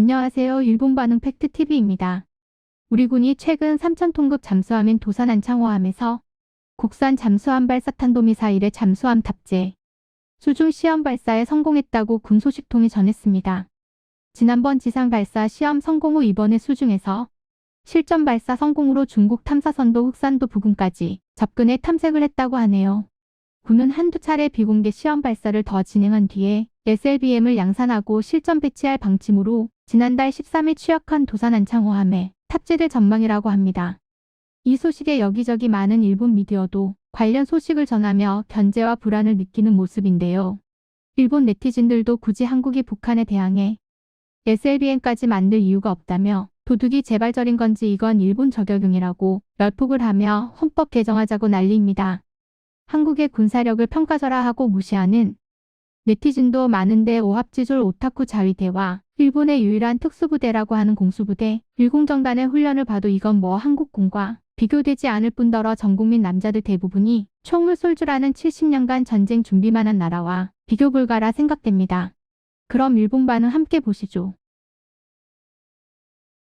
안녕하세요. 일본 반응 팩트TV입니다. 우리 군이 최근 3,000톤급 잠수함인 도산 안창호함에서 국산 잠수함 발사 탄도미사일의 잠수함 탑재, 수중 시험 발사에 성공했다고 군 소식통이 전했습니다. 지난번 지상 발사 시험 성공 후 이번에 수중에서 실전 발사 성공으로 중국 탐사선도 흑산도 부근까지 접근해 탐색을 했다고 하네요. 군은 한두 차례 비공개 시험 발사를 더 진행한 뒤에 SLBM을 양산하고 실전 배치할 방침으로 지난달 13일 취역한 도산 안창호함에 탑재될 전망이라고 합니다. 이 소식에 여기저기 많은 일본 미디어도 관련 소식을 전하며 견제와 불안을 느끼는 모습인데요. 일본 네티즌들도 굳이 한국이 북한에 대항해 SLBM까지 만들 이유가 없다며 도둑이 재발절인 건지 이건 일본 저격용이라고 멸폭을 하며 헌법 개정하자고 난리입니다. 한국의 군사력을 평가절하하고 무시하는 네티즌도 많은데 오합지졸 오타쿠 자위대와 일본의 유일한 특수부대라고 하는 공수부대 일공정단의 훈련을 봐도 이건 뭐 한국군과 비교되지 않을 뿐더러 전국민 남자들 대부분이 총을 쏠줄 아는 70년간 전쟁 준비만 한 나라와 비교 불가라 생각됩니다. 그럼 일본 반응 함께 보시죠.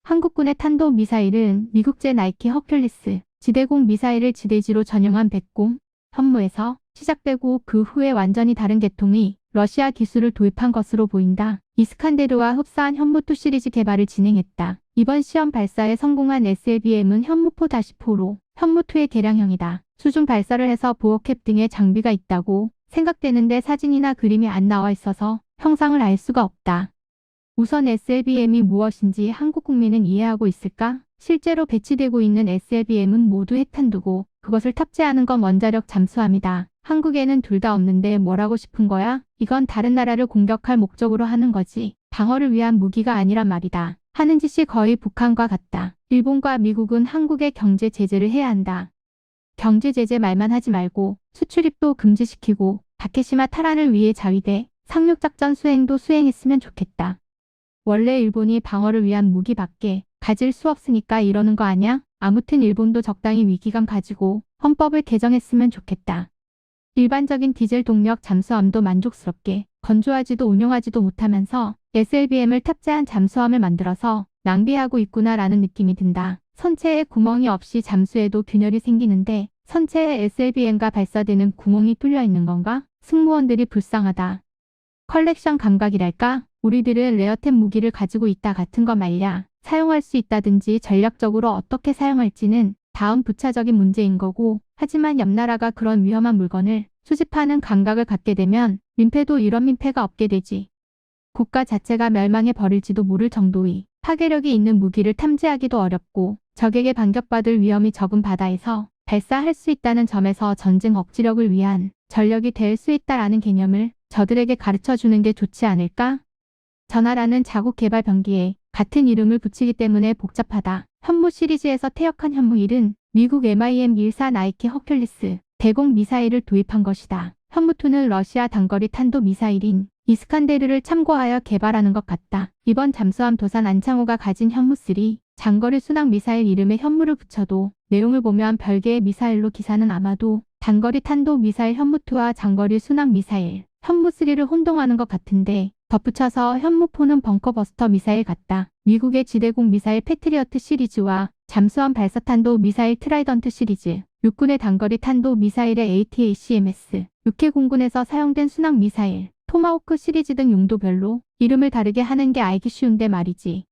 한국군의 탄도 미사일은 미국제 나이키 허큘리스 지대공 미사일을 지대지로 전용한 백공 현무에서 시작되고 그 후에 완전히 다른 계통의 러시아 기술을 도입한 것으로 보인다. 이스칸데르와 흡사한 현무2 시리즈 개발을 진행했다. 이번 시험 발사에 성공한 SLBM은 현무4-4로 현무2의 개량형이다. 수중 발사를 해서 보호캡 등의 장비가 있다고 생각되는데 사진이나 그림이 안 나와 있어서 형상을 알 수가 없다. 우선 SLBM이 무엇인지 한국 국민은 이해하고 있을까? 실제로 배치되고 있는 SLBM은 모두 핵탄두고 그것을 탑재하는 건 원자력 잠수함이다. 한국에는 둘 다 없는데 뭐라고 싶은 거야? 이건 다른 나라를 공격할 목적으로 하는 거지. 방어를 위한 무기가 아니란 말이다. 하는 짓이 거의 북한과 같다. 일본과 미국은 한국에 경제 제재를 해야 한다. 경제 제재 말만 하지 말고 수출입도 금지시키고 다케시마 탈환을 위해 자위대 상륙작전 수행도 수행했으면 좋겠다. 원래 일본이 방어를 위한 무기 밖에 가질 수 없으니까 이러는 거 아냐? 아무튼 일본도 적당히 위기감 가지고 헌법을 개정했으면 좋겠다. 일반적인 디젤 동력 잠수함도 만족스럽게 건조하지도 운용하지도 못하면서 SLBM을 탑재한 잠수함을 만들어서 낭비하고 있구나라는 느낌이 든다. 선체에 구멍이 없이 잠수해도 균열이 생기는데 선체에 SLBM과 발사되는 구멍이 뚫려 있는 건가? 승무원들이 불쌍하다. 컬렉션 감각이랄까? 우리들은 레어템 무기를 가지고 있다 같은 거 말야. 사용할 수 있다든지 전략적으로 어떻게 사용할지는 다음 부차적인 문제인 거고 하지만 옆나라가 그런 위험한 물건을 수집하는 감각을 갖게 되면 민폐도 이런 민폐가 없게 되지. 국가 자체가 멸망해 버릴지도 모를 정도의 파괴력이 있는 무기를 탐지하기도 어렵고 적에게 반격받을 위험이 적은 바다에서 발사할 수 있다는 점에서 전쟁 억지력을 위한 전력이 될 수 있다라는 개념을 저들에게 가르쳐 주는 게 좋지 않을까? 전하라는 자국 개발 병기에 같은 이름을 붙이기 때문에 복잡하다. 현무 시리즈에서 퇴역한 현무 1은 미국 MIM-14 나이키 허큘리스 대공 미사일을 도입한 것이다. 현무2는 러시아 단거리 탄도 미사일인 이스칸데르를 참고하여 개발하는 것 같다. 이번 잠수함 도산 안창호가 가진 현무3 장거리 순항 미사일 이름에 현무를 붙여도 내용을 보면 별개의 미사일로 기사는 아마도 단거리 탄도 미사일 현무2와 장거리 순항 미사일 현무3를 혼동하는 것 같은데 덧붙여서 현무포는 벙커버스터 미사일 같다. 미국의 지대공 미사일 패트리어트 시리즈와 잠수함 발사탄도 미사일 트라이던트 시리즈, 육군의 단거리 탄도 미사일의 ATACMS, 육해 공군에서 사용된 순항 미사일, 토마호크 시리즈 등 용도별로 이름을 다르게 하는 게 알기 쉬운데 말이지.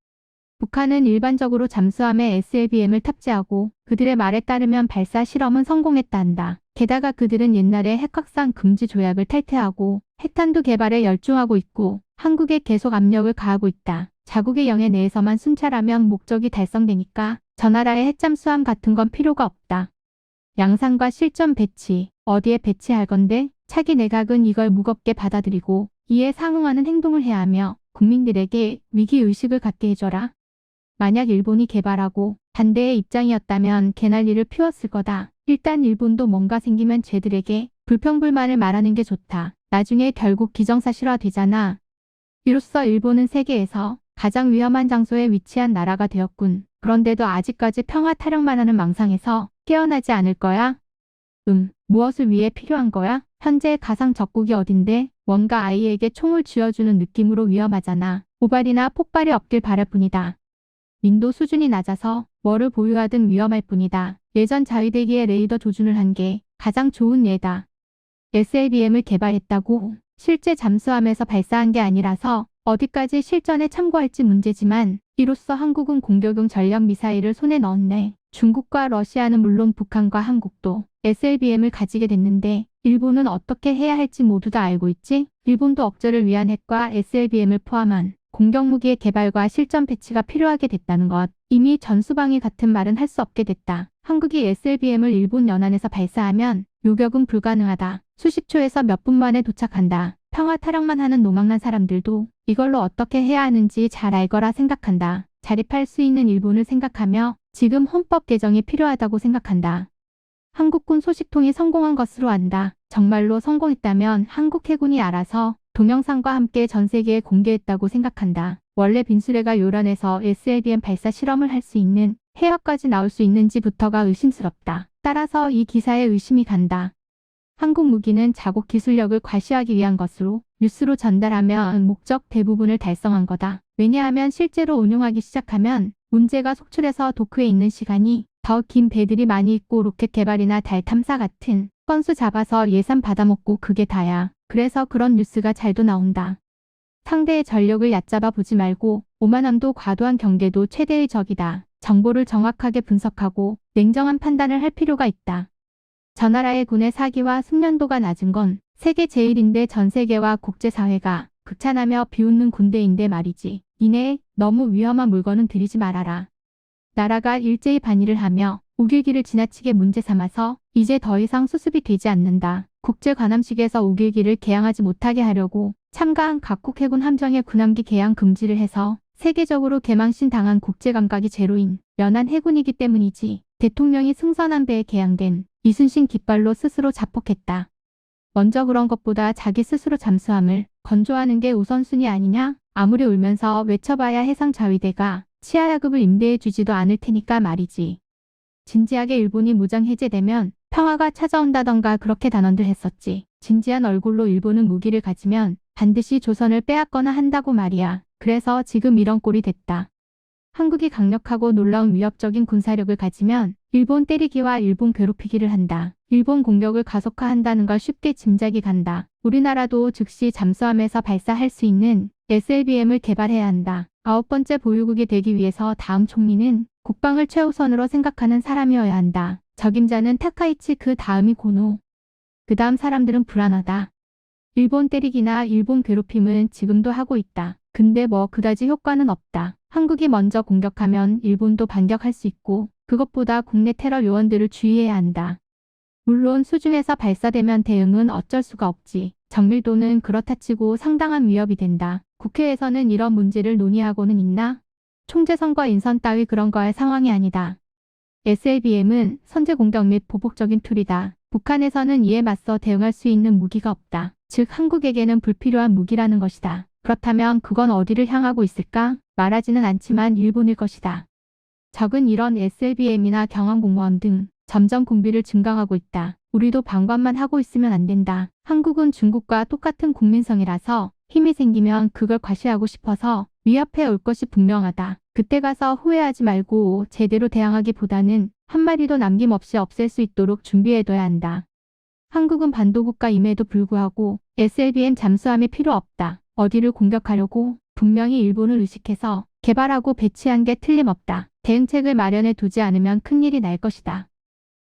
북한은 일반적으로 잠수함에 SLBM을 탑재하고 그들의 말에 따르면 발사 실험은 성공했다 한다. 게다가 그들은 옛날에 핵확산 금지 조약을 탈퇴하고 핵탄두 개발에 열중하고 있고 한국에 계속 압력을 가하고 있다. 자국의 영해 내에서만 순찰하면 목적이 달성되니까 저 나라의 핵잠 수함 같은 건 필요가 없다. 양산과 실전 배치, 어디에 배치할 건데 차기 내각은 이걸 무겁게 받아들이고 이에 상응하는 행동을 해야 하며 국민들에게 위기의식을 갖게 해줘라. 만약 일본이 개발하고 반대의 입장이었다면 개난리를 피웠을 거다. 일단 일본도 뭔가 생기면 쟤들에게 불평불만을 말하는 게 좋다. 나중에 결국 기정사실화 되잖아. 이로써 일본은 세계에서 가장 위험한 장소에 위치한 나라가 되었군. 그런데도 아직까지 평화 타령만 하는 망상에서 깨어나지 않을 거야? 음, 무엇을 위해 필요한 거야? 현재 가상 적국이 어딘데? 뭔가 아이에게 총을 쥐어주는 느낌으로 위험하잖아. 고발이나 폭발이 없길 바랄 뿐이다. 민도 수준이 낮아서 뭐를 보유하든 위험할 뿐이다. 예전 자위대기의 레이더 조준을 한 게 가장 좋은 예다. SLBM을 개발했다고 실제 잠수함에서 발사한 게 아니라서 어디까지 실전에 참고할지 문제지만 이로써 한국은 공격용 전략 미사일을 손에 넣었네. 중국과 러시아는 물론 북한과 한국도 SLBM을 가지게 됐는데 일본은 어떻게 해야 할지 모두 다 알고 있지? 일본도 억제를 위한 핵과 SLBM을 포함한 공격 무기의 개발과 실전 배치가 필요하게 됐다는 것. 이미 전수방위 같은 말은 할 수 없게 됐다. 한국이 SLBM을 일본 연안에서 발사하면 요격은 불가능하다. 수십 초에서 몇 분 만에 도착한다. 평화 타령만 하는 노망난 사람들도 이걸로 어떻게 해야 하는지 잘 알거라 생각한다. 자립할 수 있는 일본을 생각하며 지금 헌법 개정이 필요하다고 생각한다. 한국군 소식통이 성공한 것으로 안다. 정말로 성공했다면 한국 해군이 알아서 동영상과 함께 전 세계에 공개했다고 생각한다. 원래 빈수레가 요란해서 SLBM 발사 실험을 할 수 있는 해역까지 나올 수 있는지부터가 의심스럽다. 따라서 이 기사에 의심이 간다. 한국 무기는 자국 기술력을 과시하기 위한 것으로 뉴스로 전달하면 목적 대부분을 달성한 거다. 왜냐하면 실제로 운용하기 시작하면 문제가 속출해서 도크에 있는 시간이 더 긴 배들이 많이 있고 로켓 개발이나 달 탐사 같은 건수 잡아서 예산 받아먹고 그게 다야. 그래서 그런 뉴스가 잘도 나온다. 상대의 전력을 얕잡아 보지 말고 오만함도 과도한 경계도 최대의 적이다. 정보를 정확하게 분석하고 냉정한 판단을 할 필요가 있다. 저 나라의 군의 사기와 숙련도가 낮은 건 세계 제일인데 전 세계와 국제사회가 극찬하며 비웃는 군대인데 말이지. 이내 너무 위험한 물건은 들이지 말아라. 나라가 일제히 반일을 하며 우길기를 지나치게 문제 삼아서 이제 더 이상 수습이 되지 않는다. 국제 관함식에서 우길기를 개항하지 못하게 하려고 참가한 각국 해군 함정의 군함기 개항 금지를 해서 세계적으로 개망신 당한 국제 감각이 제로인 연안 해군이기 때문이지. 대통령이 승선한 배에 개항된 이순신 깃발로 스스로 자폭했다. 먼저 그런 것보다 자기 스스로 잠수함을 건조하는 게 우선순위 아니냐? 아무리 울면서 외쳐봐야 해상 자위대가 치아야급을 임대해 주지도 않을 테니까 말이지. 진지하게 일본이 무장 해제되면 평화가 찾아온다던가 그렇게 단언들 했었지. 진지한 얼굴로 일본은 무기를 가지면 반드시 조선을 빼앗거나 한다고 말이야. 그래서 지금 이런 꼴이 됐다. 한국이 강력하고 놀라운 위협적인 군사력을 가지면 일본 때리기와 일본 괴롭히기를 한다. 일본 공격을 가속화한다는 걸 쉽게 짐작이 간다. 우리나라도 즉시 잠수함에서 발사할 수 있는 SLBM을 개발해야 한다. 아홉 번째 보유국이 되기 위해서 다음 총리는 국방을 최우선으로 생각하는 사람이어야 한다. 적임자는 타카이치 그 다음이 고노. 그 다음 사람들은 불안하다. 일본 때리기나 일본 괴롭힘은 지금도 하고 있다. 근데 뭐 그다지 효과는 없다. 한국이 먼저 공격하면 일본도 반격할 수 있고 그것보다 국내 테러 요원들을 주의해야 한다. 물론 수중에서 발사되면 대응은 어쩔 수가 없지. 정밀도는 그렇다 치고 상당한 위협이 된다. 국회에서는 이런 문제를 논의하고는 있나? 총재 선거 인선 따위 그런 거할 상황이 아니다. SLBM은 선제 공격 및 보복적인 툴이다. 북한에서는 이에 맞서 대응할 수 있는 무기가 없다. 즉 한국에게는 불필요한 무기라는 것이다. 그렇다면 그건 어디를 향하고 있을까? 말하지는 않지만 일본일 것이다. 적은 이런 SLBM이나 경항공무원 등 점점 군비를 증강하고 있다. 우리도 방관만 하고 있으면 안 된다. 한국은 중국과 똑같은 국민성이라서 힘이 생기면 그걸 과시하고 싶어서 위협해 올 것이 분명하다. 그때 가서 후회하지 말고 제대로 대항하기보다는 한 마리도 남김없이 없앨 수 있도록 준비해둬야 한다. 한국은 반도국가임에도 불구하고 SLBM 잠수함이 필요 없다. 어디를 공격하려고 분명히 일본을 의식해서 개발하고 배치한 게 틀림없다. 대응책을 마련해 두지 않으면 큰일이 날 것이다.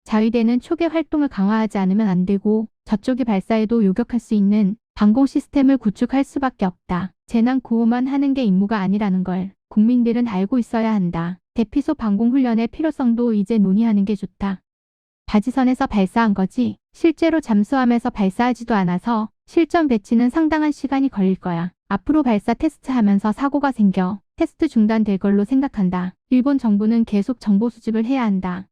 자위대는 초계 활동을 강화하지 않으면 안 되고 저쪽이 발사해도 요격할 수 있는 방공 시스템을 구축할 수밖에 없다. 재난 구호만 하는 게 임무가 아니라는 걸 국민들은 알고 있어야 한다. 대피소 방공 훈련의 필요성도 이제 논의하는 게 좋다. 바지선에서 발사한 거지 실제로 잠수함에서 발사하지도 않아서 실전 배치는 상당한 시간이 걸릴 거야. 앞으로 발사 테스트하면서 사고가 생겨 테스트 중단될 걸로 생각한다. 일본 정부는 계속 정보 수집을 해야 한다.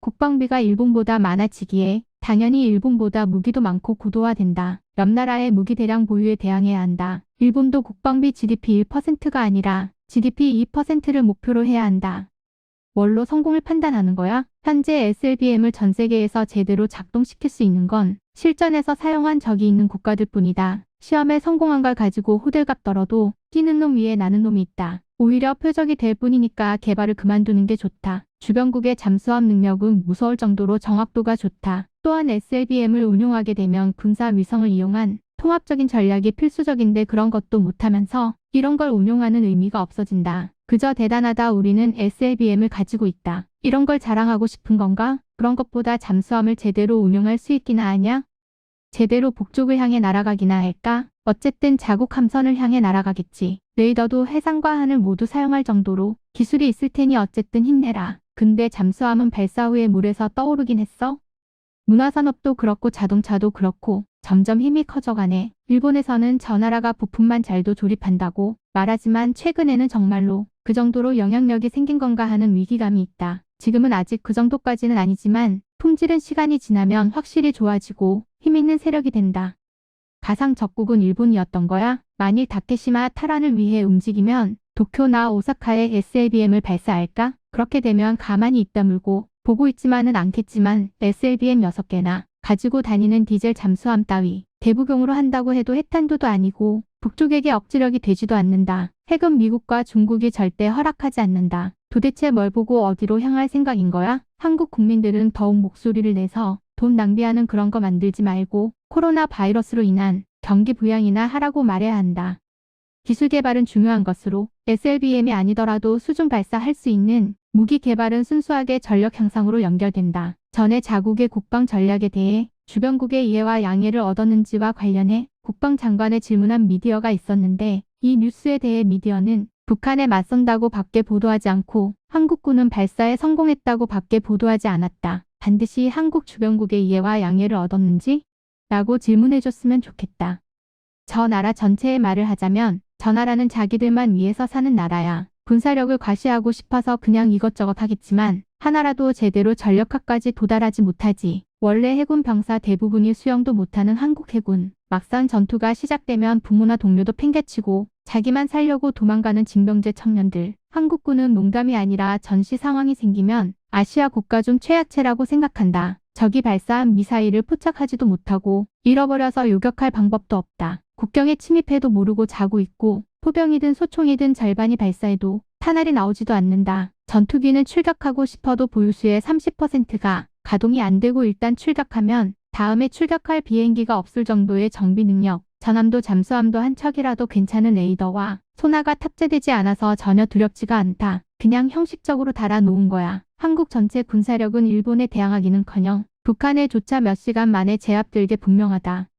국방비가 일본보다 많아지기에 당연히 일본보다 무기도 많고 고도화된다. 옆 나라의 무기 대량 보유에 대항해야 한다. 일본도 국방비 GDP 1%가 아니라 GDP 2%를 목표로 해야 한다. 뭘로 성공을 판단하는 거야? 현재 SLBM을 전 세계에서 제대로 작동시킬 수 있는 건 실전에서 사용한 적이 있는 국가들 뿐이다. 시험에 성공한 걸 가지고 호들갑 떨어도 뛰는 놈 위에 나는 놈이 있다. 오히려 표적이 될 뿐이니까 개발을 그만두는 게 좋다. 주변국의 잠수함 능력은 무서울 정도로 정확도가 좋다. 또한 SLBM을 운용하게 되면 군사 위성을 이용한 통합적인 전략이 필수적인데 그런 것도 못하면서 이런 걸 운용하는 의미가 없어진다. 그저 대단하다 우리는 SLBM을 가지고 있다. 이런 걸 자랑하고 싶은 건가? 그런 것보다 잠수함을 제대로 운용할 수 있기나 하냐? 제대로 북쪽을 향해 날아가기나 할까? 어쨌든 자국 함선을 향해 날아가겠지. 레이더도 해상과 하늘 모두 사용할 정도로 기술이 있을 테니 어쨌든 힘내라. 근데 잠수함은 발사 후에 물에서 떠오르긴 했어? 문화산업도 그렇고 자동차도 그렇고 점점 힘이 커져가네. 일본에서는 저 나라가 부품만 잘도 조립한다고 말하지만 최근에는 정말로 그 정도로 영향력이 생긴 건가 하는 위기감이 있다. 지금은 아직 그 정도까지는 아니지만 품질은 시간이 지나면 확실히 좋아지고 힘 있는 세력이 된다. 가상 적국은 일본이었던 거야? 만일 다케시마 탈환을 위해 움직이면 도쿄나 오사카에 SLBM을 발사할까? 그렇게 되면 가만히 있다 물고 보고 있지만은 않겠지만 SLBM 6개나 가지고 다니는 디젤 잠수함 따위 대부경으로 한다고 해도 해탄도도 아니고 북쪽에게 억지력이 되지도 않는다. 핵은 미국과 중국이 절대 허락하지 않는다. 도대체 뭘 보고 어디로 향할 생각인 거야? 한국 국민들은 더욱 목소리를 내서 돈 낭비하는 그런 거 만들지 말고 코로나 바이러스로 인한 경기 부양이나 하라고 말해야 한다. 기술 개발은 중요한 것으로 SLBM이 아니더라도 수중 발사할 수 있는 무기 개발은 순수하게 전력 향상으로 연결된다. 전에 자국의 국방 전략에 대해 주변국의 이해와 양해를 얻었는지와 관련해 국방장관에 질문한 미디어가 있었는데 이 뉴스에 대해 미디어는 북한에 맞선다고 밖에 보도하지 않고 한국군은 발사에 성공했다고 밖에 보도하지 않았다. 반드시 한국 주변국의 이해와 양해를 얻었는지? 라고 질문해줬으면 좋겠다. 저 나라 전체의 말을 하자면 저 나라는 자기들만 위해서 사는 나라야. 군사력을 과시하고 싶어서 그냥 이것저것 하겠지만 하나라도 제대로 전력화까지 도달하지 못하지. 원래 해군 병사 대부분이 수영도 못하는 한국 해군. 막상 전투가 시작되면 부모나 동료도 팽개치고 자기만 살려고 도망가는 징병제 청년들. 한국군은 농담이 아니라 전시 상황이 생기면 아시아 국가 중 최약체라고 생각한다. 적이 발사한 미사일을 포착하지도 못하고 잃어버려서 요격할 방법도 없다. 국경에 침입해도 모르고 자고 있고 포병이든 소총이든 절반이 발사해도 탄알이 나오지도 않는다. 전투기는 출격하고 싶어도 보유수의 30%가 가동이 안 되고 일단 출격하면 다음에 출격할 비행기가 없을 정도의 정비 능력, 전함도 잠수함도 한 척이라도 괜찮은 레이더와 소나가 탑재되지 않아서 전혀 두렵지가 않다. 그냥 형식적으로 달아놓은 거야. 한국 전체 군사력은 일본에 대항하기는커녕 북한에 조차 몇 시간 만에 제압들게 분명하다.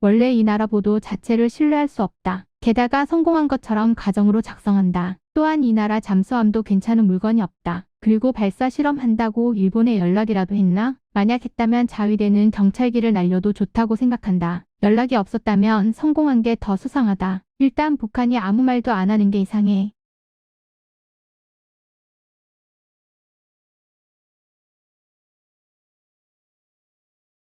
원래 이 나라 보도 자체를 신뢰할 수 없다. 게다가 성공한 것처럼 가정으로 작성한다. 또한 이 나라 잠수함도 괜찮은 물건이 없다. 그리고 발사 실험한다고 일본에 연락이라도 했나? 만약 했다면 자위대는 경찰기를 날려도 좋다고 생각한다. 연락이 없었다면 성공한 게 더 수상하다. 일단 북한이 아무 말도 안 하는 게 이상해.